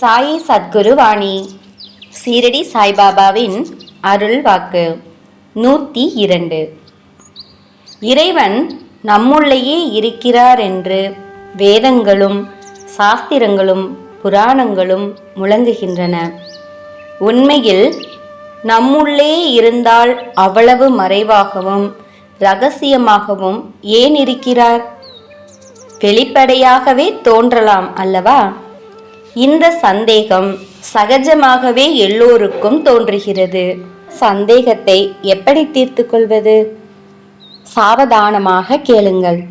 சாயி சத்குரு வாணி சீரடி சாய்பாபாவின் அருள் வாக்கு. நூற்றி இரண்டு. இறைவன் நம்முள்ளேயே இருக்கிறார் என்று வேதங்களும் சாஸ்திரங்களும் புராணங்களும் முழங்குகின்றன. உண்மையில் நம்முள்ளே இருந்தால் அவ்வளவு மறைவாகவும் ரகசியமாகவும் ஏன் இருக்கிறார்? வெளிப்படையாகவே தோன்றலாம் அல்லவா? இந்த சந்தேகம் சகஜமாகவே எல்லோருக்கும் தோன்றுகிறது. சந்தேகத்தை எப்படி தீர்த்து கொள்வது? சாவதானமாக கேளுங்கள்.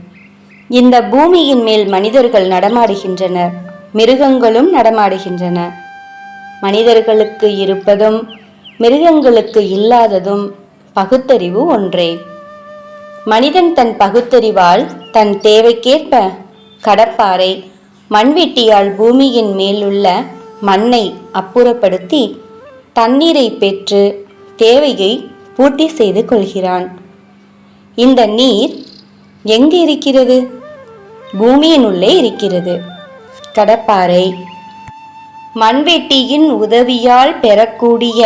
இந்த பூமியின் மேல் மனிதர்கள் நடமாடுகின்றனர். மிருகங்களும் நடமாடுகின்றன. மனிதர்களுக்கு இருப்பதும் மிருகங்களுக்கு இல்லாததும் பகுத்தறிவு ஒன்றே. மனிதன் தன் பகுத்தறிவால் தன் தேவைக்கேற்ப கடப்பாரை மண்வெட்டியால் பூமியின் மேலுள்ள மண்ணை அப்புறப்படுத்தி தண்ணீரை பெற்று தேவையை பூர்த்தி செய்து கொள்கிறான். இந்த நீர் எங்கு இருக்கிறது? பூமியின் உள்ளே இருக்கிறது. கடப்பாறை. மண்வெட்டியின் உதவியால் பெறக்கூடிய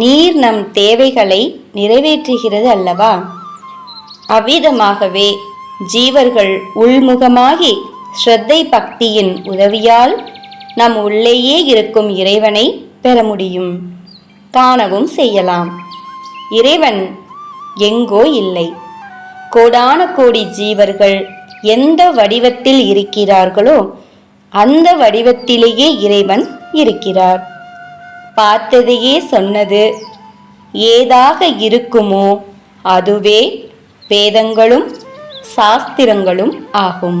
நீர் நம் தேவைகளை நிறைவேற்றுகிறது அல்லவா? அவ்விதமாகவே ஜீவர்கள் உள்முகமாகி ஸ்ரத்தை பக்தியின் உதவியால் நம் உள்ளேயே இருக்கும் இறைவனை பெற முடியும். காணவும் செய்யலாம். இறைவன் எங்கோ இல்லை. கோடான கோடி ஜீவர்கள் எந்த வடிவத்தில் இருக்கிறார்களோ அந்த வடிவத்திலேயே இறைவன் இருக்கிறார். பார்த்ததையே சொன்னது ஏதாக இருக்குமோ அதுவே வேதங்களும் சாஸ்திரங்களும் ஆகும்.